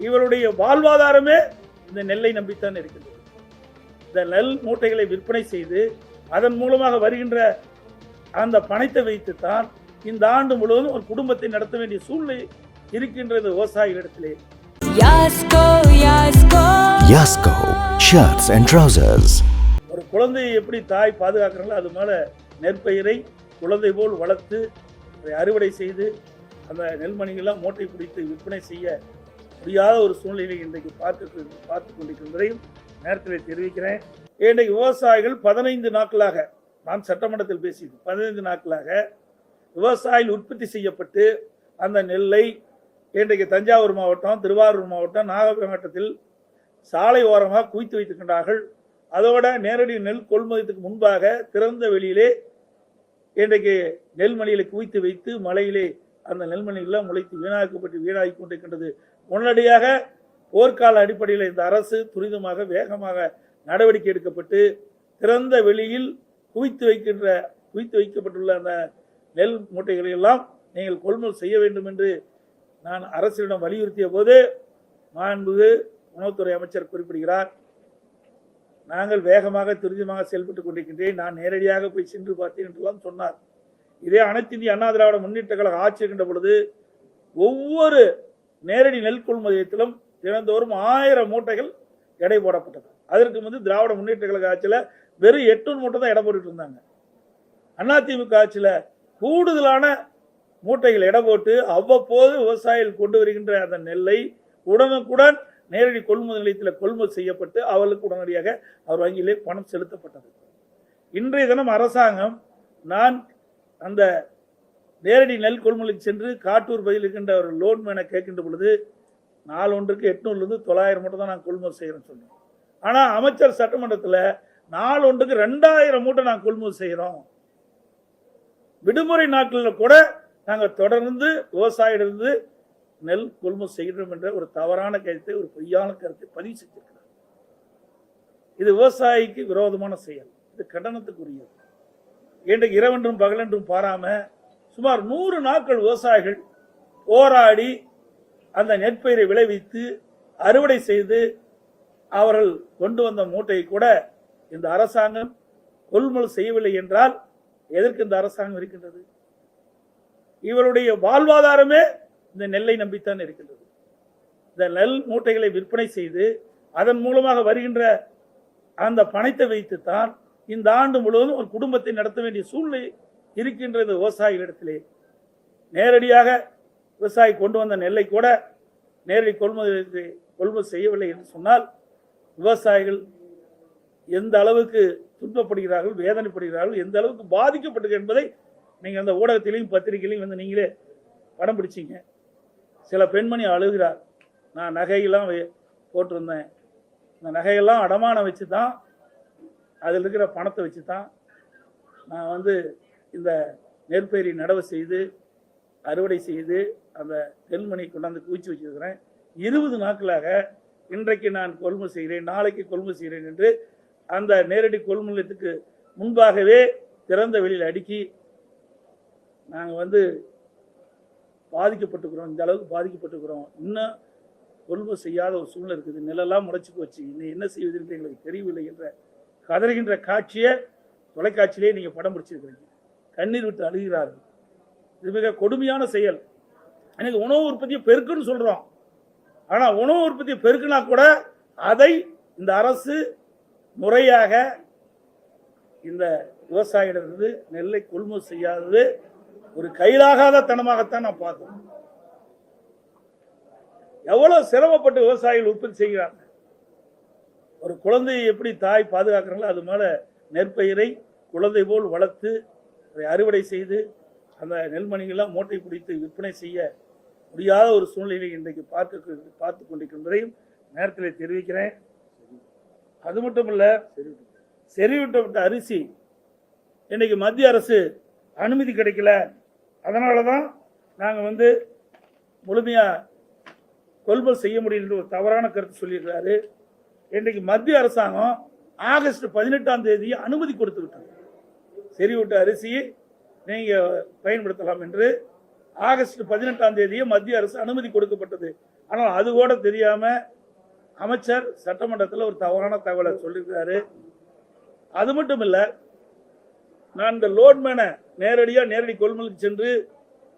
இவருடைய வாழ்வாதாரமே இந்த நெல்லை நம்பித்தான் இருக்கிறது இந்த நெல் மூட்டைகளை விற்பனை செய்து அதன் மூலமாக வருகின்ற அந்த பணத்தை வைத்துத்தான் இந்த ஆண்டு முழுவதும் ஒரு குடும்பத்தை நடத்த வேண்டிய சூழ்நிலை இருக்கின்றது விவசாயிகளிடத்திலே. Yasko Shirts and Trousers. ஒரு குழந்தையை எப்படி தாய் பாதுகாக்கிறாங்களோ அது மேல நெற்பயிரை குழந்தை போல் வளர்த்து அதை அறுவடை செய்து அந்த நெல்மணிகள்லாம் மூட்டை பிடித்து விற்பனை செய்ய முடியாத ஒரு சூழ்நிலையை இன்றைக்கு பார்த்து பார்த்து கொண்டிருக்கின்றதையும் நேரத்தில் தெரிவிக்கிறேன். இன்றைக்கு விவசாயிகள் பதினைந்து நாட்களாக நான் சட்டமன்றத்தில் பேசியது பதினைந்து நாட்களாக விவசாயிகள் உற்பத்தி செய்யப்பட்டு அந்த நெல்லை இன்றைக்கு தஞ்சாவூர் மாவட்டம் திருவாரூர் மாவட்டம் நாகப்பட்டினம் மாவட்டத்தில் சாலை ஓரமாக குவித்து வைத்திருக்கின்றார்கள். அதோட நேரடி நெல் கொள்முதலுக்கு முன்பாக திறந்த வெளியிலே இன்றைக்கு நெல்மணிகளை குவித்து வைத்து மலையிலே அந்த நெல்மணிகள்லாம் முளைத்து வீணாக்கப்பட்டு வீணாகி கொண்டிருக்கின்றது. உடனடியாக போர்க்கால அடிப்படையில் இந்த அரசு துரிதமாக வேகமாக நடவடிக்கை எடுக்கப்பட்டு திறந்த வெளியில் குவித்து வைக்கின்ற குவித்து வைக்கப்பட்டுள்ள அந்த நெல் மூட்டைகளை எல்லாம் நீங்கள் கொள்முதல் செய்ய வேண்டும் என்று நான் அரசிடம் வலியுறுத்திய போது மாண்புகு உணவுத்துறை அமைச்சர் குறிப்பிடுகிறார். நாங்கள் வேகமாக துரிதமாக செயல்பட்டுக் கொண்டிருக்கின்றேன். நான் நேரடியாக போய் சென்று பார்த்தேன் என்றெல்லாம் சொன்னார். இதே அனைத்து இந்திய அண்ணா திராவிட முன்னேற்ற கழக ஆட்சி இருக்கின்ற பொழுது ஒவ்வொரு நேரடி நெல் கொள்முதலத்திலும் தினந்தோறும் ஆயிரம் மூட்டைகள் எடை போடப்பட்டது. அதற்கு வந்து திராவிட முன்னேற்ற கழக ஆட்சியில் வெறும் எட்டு மூட்டை தான் எடை போட்டுட்டு இருந்தாங்க. அதிமுக ஆட்சியில் கூடுதலான மூட்டைகள் எடை போட்டு அவ்வப்போது விவசாயிகள் கொண்டு வருகின்ற அந்த நெல்லை உடனுக்குடன் நேரடி கொள்முதல் நிலையத்தில் கொள்முதல் செய்யப்பட்டு அவர்களுக்கு உடனடியாக அவர் வங்கியிலே பணம் செலுத்தப்பட்டது. இன்றைய தினம் அரசாங்கம் நான் அந்த நேரடி நெல் கொள்முதலுக்கு சென்று காட்டூர் பகுதியில் இருக்கின்ற ஒரு லோன் மேனை கேட்கின்ற பொழுது நாலு ஒன்றுக்கு எட்நூறுலேருந்து தொள்ளாயிரம் மட்டும் தான் நான் கொள்முதல் செய்கிறேன்னு சொன்னேன். ஆனால் அமைச்சர் சட்டமன்றத்தில் நாலு ஒன்றுக்கு ரெண்டாயிரம் மூட்டை நான் கொள்முதல் செய்கிறோம் விடுமுறை நாட்களில் கூட நாங்கள் தொடர்ந்து விவசாயியிலிருந்து நெல் கொள்முதல் செய்கிறோம் என்ற ஒரு தவறான கருத்தை ஒரு பொய்யான கருத்தை பதிவு செஞ்சிருக்கிறார். இது விவசாயிக்கு விரோதமான செயல். இது கண்டனத்துக்குரியது. இன்றைக்கு இரவென்றும் பகலென்றும் பாராமல் சுமார் நூறு நாட்கள் விவசாயிகள் போராடி அந்த நெற்பயிரை விளைவித்து அறுவடை செய்து அவர்கள் கொண்டு வந்த மூட்டையை கூட இந்த அரசாங்கம் கொள்முதல் செய்யவில்லை என்றால் எதற்கு இந்த அரசாங்கம் இருக்கின்றது? இவருடைய வாழ்வாதாரமே இந்த நெல்லை நம்பித்தான் இருக்கின்றது. இந்த நெல் மூட்டைகளை விற்பனை செய்து அதன் மூலமாக வருகின்ற அந்த பணத்தை வைத்துத்தான் இந்த ஆண்டு முழுவதும் ஒரு குடும்பத்தை நடத்த வேண்டிய சூழ்நிலை இருக்கின்றது விவசாயிகளிடத்திலே. நேரடியாக விவசாயி கொண்டு வந்த நெல்லை கூட நேரடி கொள்முதல் கொள்முதல் செய்யவில்லை என்று சொன்னால் விவசாயிகள் எந்த அளவுக்கு துன்பப்படுகிறார்கள் வேதனைப்படுகிறார்கள் எந்த அளவுக்கு பாதிக்கப்பட்டது என்பதை நீங்கள் அந்த ஊடகத்திலையும் பத்திரிகையிலையும் வந்து நீங்களே படம் பிடிச்சிங்க. சில பெண்மணி அழுகிறார். நான் நகையெல்லாம் போட்டிருந்தேன். இந்த நகையெல்லாம் அடமானம் வச்சு தான் அதில் இருக்கிற பணத்தை வச்சு தான் நான் வந்து இந்த நெற்பயிரை நடவு செய்து அறுவடை செய்து அந்த நெல்மணி கொண்டாந்து குவிச்சு வச்சிருக்கிறேன். இருபது நாட்களாக இன்றைக்கு நான் கொள்முதல் செய்கிறேன் நாளைக்கு கொள்முதல் செய்கிறேன் என்று அந்த நேரடி கொள்முதலத்துக்கு முன்பாகவே திறந்த வெளியில் அடுக்கி நாங்கள் வந்து பாதிக்கப்பட்டுக்கிறோம் இந்த அளவுக்கு பாதிக்கப்பட்டுக்கிறோம் இன்னும் கொள்முதல் செய்யாத ஒரு சூழ்நிலை இருக்குது. நிலெல்லாம் முளைச்சி போச்சு. இன்னும் என்ன செய்வது என்று எங்களுக்கு தெரியவில்லை என்ற கதறுகின்ற காட்சியை தொலைக்காட்சியிலே நீங்கள் படம் பிடிச்சிருக்கிறீங்க. கண்ணீர் விட்டு அழுகிறார்கள் இது மிக கொடுமையான செயல். எனக்கு உணவு உற்பத்தியை பெருக்குன்னு சொல்கிறோம் ஆனால் உணவு உற்பத்தியை பெருக்குனா கூட அதை இந்த அரசு முறையாக இந்த விவசாயியிடமிருந்து நெல்லை கொள்முதல் செய்யாதது ஒரு கையிலாகாத தனமாகத்தான் நான் பார்த்தோம் எவ்வளவு சிரமப்பட்டு விவசாயிகள் உற்பத்தி செய்கிறாங்க. ஒரு குழந்தையை எப்படி தாய் பாதுகாக்கிறாங்களோ அது மேல நெற்பயிரை குழந்தை போல் வளர்த்து அதை அறுவடை செய்து அந்த நெல்மணிகள்லாம் மூட்டை பிடித்து விற்பனை செய்ய முடியாத ஒரு சூழ்நிலையை இன்றைக்கு பார்க்க பார்த்து கொண்டிருக்கின்றதையும் நேரத்தில் தெரிவிக்கிறேன். அது மட்டும் இல்ல செறிவிட்டப்பட்ட அரிசி இன்றைக்கி மத்திய அரசு அனுமதி கிடைக்கல. அதனால தான் நாங்கள் வந்து முழுமையாக கொள்முதல் செய்ய முடியல ஒரு தவறான கருத்து சொல்லியிருக்கிறாரு. இன்றைக்கு மத்திய அரசாங்கம் ஆகஸ்ட் பதினெட்டாம் தேதி அனுமதி கொடுத்து விட்டது. செறிவிட்ட அரிசியை நீங்கள் பயன்படுத்தலாம் என்று ஆகஸ்ட் பதினெட்டாம் தேதியே மத்திய அரசு அனுமதி கொடுக்கப்பட்டது. ஆனால் அது கூட தெரியாமல் அமைச்சர் சட்டமன்றத்தில் ஒரு தவறான தகவலை சொல்லியிருக்காரு. அது மட்டும் இல்லை நான் இந்த லோட்மேனை நேரடியாக நேரடி கொள்முதலுக்கு சென்று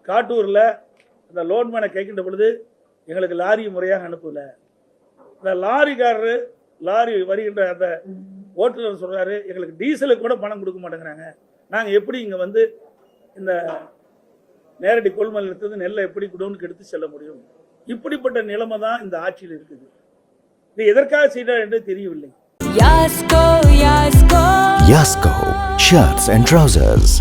காட்டூரில் அந்த லோட்மேனை கேட்கின்ற பொழுது எங்களுக்கு லாரி முறையாக அனுப்பல. இந்த லாரிக்காரரு லாரி வருகின்ற அந்த ஓட்டுநர் சொல்கிறாரு எங்களுக்கு டீசலுக்கு கூட பணம் கொடுக்க மாட்டேங்கிறாங்க. நாங்கள் எப்படி இங்கே வந்து இந்த நேரடி கொள்முதல் நிலையத்திலிருந்து நெல்லை எப்படி குடோனுக்கு எடுத்து செல்ல முடியும் இப்படிப்பட்ட நிலைமை தான் இந்த ஆட்சியில் இருக்குது இது எதற்காக செய்தார் என்று தெரியவில்லை Yasko, Yasko. Yasko Shirts and Trousers.